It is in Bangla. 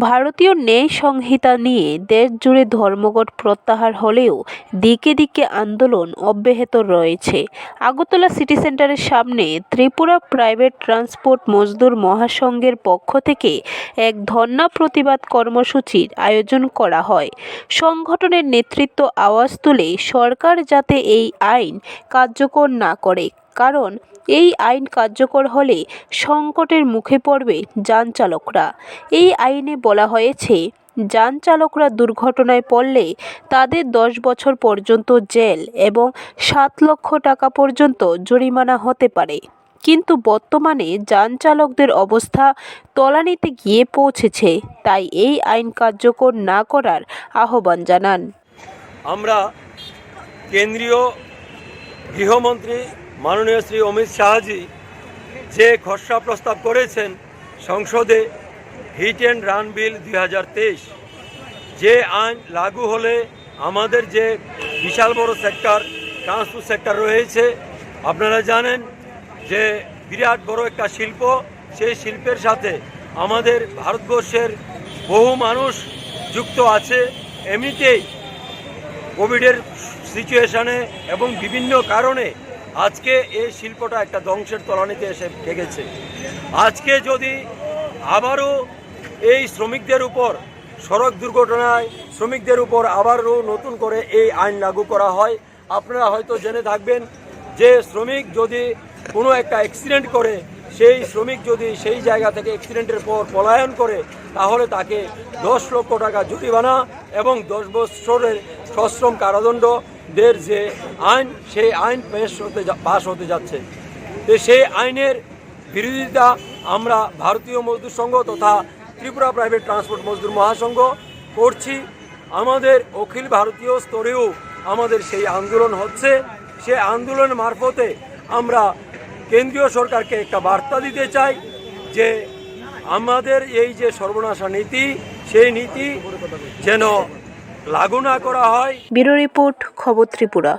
ভারতীয় ন্যায় সংহিতা নিয়ে দেশজুড়ে ধর্মঘট প্রত্যাহার হলেও দিকে দিকে আন্দোলন অব্যাহত রয়েছে। আগরতলা সিটি সেন্টারের সামনে ত্রিপুরা প্রাইভেট ট্রান্সপোর্ট মজদুর মহাসংঘের পক্ষ থেকে এক ধর্ণা প্রতিবাদ কর্মসূচির আয়োজন করা হয়। সংগঠনের নেতৃত্ব আওয়াজ তুলে সরকার যাতে এই আইন কার্যকর না করে। কারণ এই আইন কার্যকর হলে সংকটের মুখে পড়বে যান চালকরা এই আইনে বলা হয়েছে যান চালকরা দুর্ঘটনায় পড়লে তাদের দশ বছর পর্যন্ত জেল এবং সাত লক্ষ টাকা পর্যন্ত জরিমানা হতে পারে। কিন্তু বর্তমানে যান চালকদের অবস্থা তলানিতে গিয়ে পৌঁছেছে, তাই এই আইন কার্যকর না করার আহ্বান জানান। আমরা কেন্দ্রীয় গৃহমন্ত্রী মাননীয় শ্রী অমিত শাহজি যে খসড়া প্রস্তাব করেছেন সংসদে হিট অ্যান্ড রান বিল দুই হাজার তেইশ, যে আইন লাগু হলে আমাদের যে বিশাল বড় সেক্টর, ট্রান্সপোর্ট সেক্টর রয়েছে, আপনারা জানেন যে বিরাট বড় একটা শিল্প, সেই শিল্পের সাথে আমাদের ভারতবর্ষের বহু মানুষ যুক্ত আছে। এমনিতেই কোভিডের সিচুয়েশানে এবং বিভিন্ন কারণে আজকে এই শিল্পটা একটা ধ্বংসের তলানিতে এসে ঠেকেছে। আজকে যদি আবারও এই শ্রমিকদের উপর, সড়ক দুর্ঘটনায় শ্রমিকদের উপর আবারও নতুন করে এই আইন লাগু করা হয়, আপনারা হয়তো জেনে থাকবেন যে শ্রমিক যদি কোনো একটা অ্যাক্সিডেন্ট করে, সেই শ্রমিক যদি সেই জায়গা থেকে অ্যাক্সিডেন্টের পর পলায়ন করে, তাহলে তাকে দশ লক্ষ টাকা জরিমানা এবং দশ বছরের সশ্রম কারাদণ্ড দের যে আইন, সেই আইন পেশ হতে পাশ হতে যাচ্ছে। তো সেই আইনের বিরোধিতা আমরা ভারতীয় মজদুর সংঘ তথা ত্রিপুরা প্রাইভেট ট্রান্সপোর্ট মজদুর মহাসংঘ করছি। আমাদের অখিল ভারতীয় স্তরেও আমাদের সেই আন্দোলন হচ্ছে। সেই আন্দোলন মারফতে আমরা কেন্দ্রীয় সরকারকে একটা বার্তা দিতে চাই যে আমাদের এই যে সর্বনাশা নীতি, সেই নীতি যেন লাগু না করা হয়। ব্যুরো রিপোর্ট খবর ত্রিপুরা।